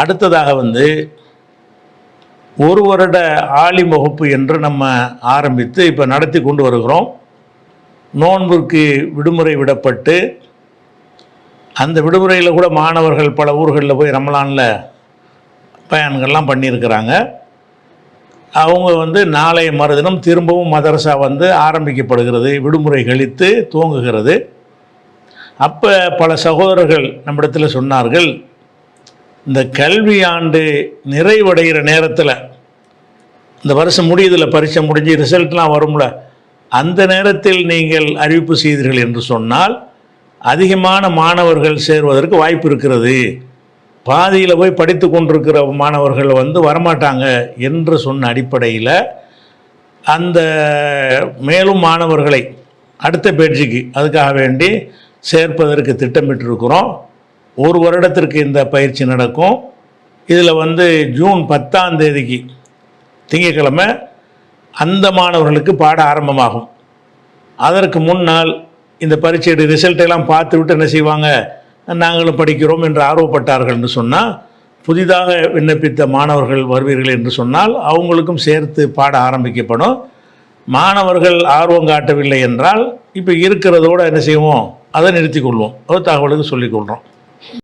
அடுத்ததாக வந்து ஒரு வருட ஆலிம் வகுப்பு என்று நம்ம ஆரம்பித்து இப்போ நடத்தி கொண்டு வருகிறோம். நோன்புக்கு விடுமுறை விடப்பட்டு அந்த விடுமுறையில் கூட மாணவர்கள் பல ஊர்களில் போய் ரமலானில் பயன்கள்லாம் பண்ணியிருக்கிறாங்க. அவங்க வந்து நாளைய மறுதினம் திரும்பவும் மதரசா வந்து ஆரம்பிக்கப்படுகிறது. விடுமுறை கழித்து துவங்குகிறது. அப்போ பல சகோதரர்கள் நம்மிடத்தில் சொன்னார்கள் இந்த கல்வி ஆண்டு நிறைவடைகிற நேரத்தில் இந்த வருஷம் முடியுதில் பரீட்சை முடிஞ்சு ரிசல்ட்லாம் வரும்ல அந்த நேரத்தில் நீங்கள் அறிவிப்பு செய்தீர்கள் என்று சொன்னால் அதிகமான மாணவர்கள் சேர்வதற்கு வாய்ப்பு இருக்கிறது. பாதியில் போய் படித்து கொண்டிருக்கிற மாணவர்கள் வந்து வரமாட்டாங்க என்று சொன்ன அடிப்படையில் அந்த மேலும் மாணவர்களை அடுத்த பேட்சிக்கு அதுக்காக வேண்டி சேர்ப்பதற்கு திட்டமிட்டிருக்கிறோம். ஒரு வருடத்திற்கு இந்த பயிற்சி நடக்கும். இதில் வந்து ஜூன் பத்தாம் தேதிக்கு திங்கட்கிழமை அந்த மாணவர்களுக்கு பாட ஆரம்பமாகும். அதற்கு முன்னால் இந்த பரீட்சையுடைய ரிசல்ட்டெல்லாம் பார்த்து விட்டு என்ன செய்வாங்க? நாங்களும் படிக்கிறோம் என்று ஆர்வப்பட்டார்கள் என்று சொன்னால் புதிதாக விண்ணப்பித்த மாணவர்கள் வருவீர்கள் என்று சொன்னால் அவங்களுக்கும் சேர்த்து பாட ஆரம்பிக்கப்படும். மாணவர்கள் ஆர்வம் காட்டவில்லை என்றால் இப்போ இருக்கிறதோட என்ன செய்வோம்? அதை நிறுத்திக் கொள்வோம். அது தகவலுக்கு சொல்லிக் கொள்கிறோம்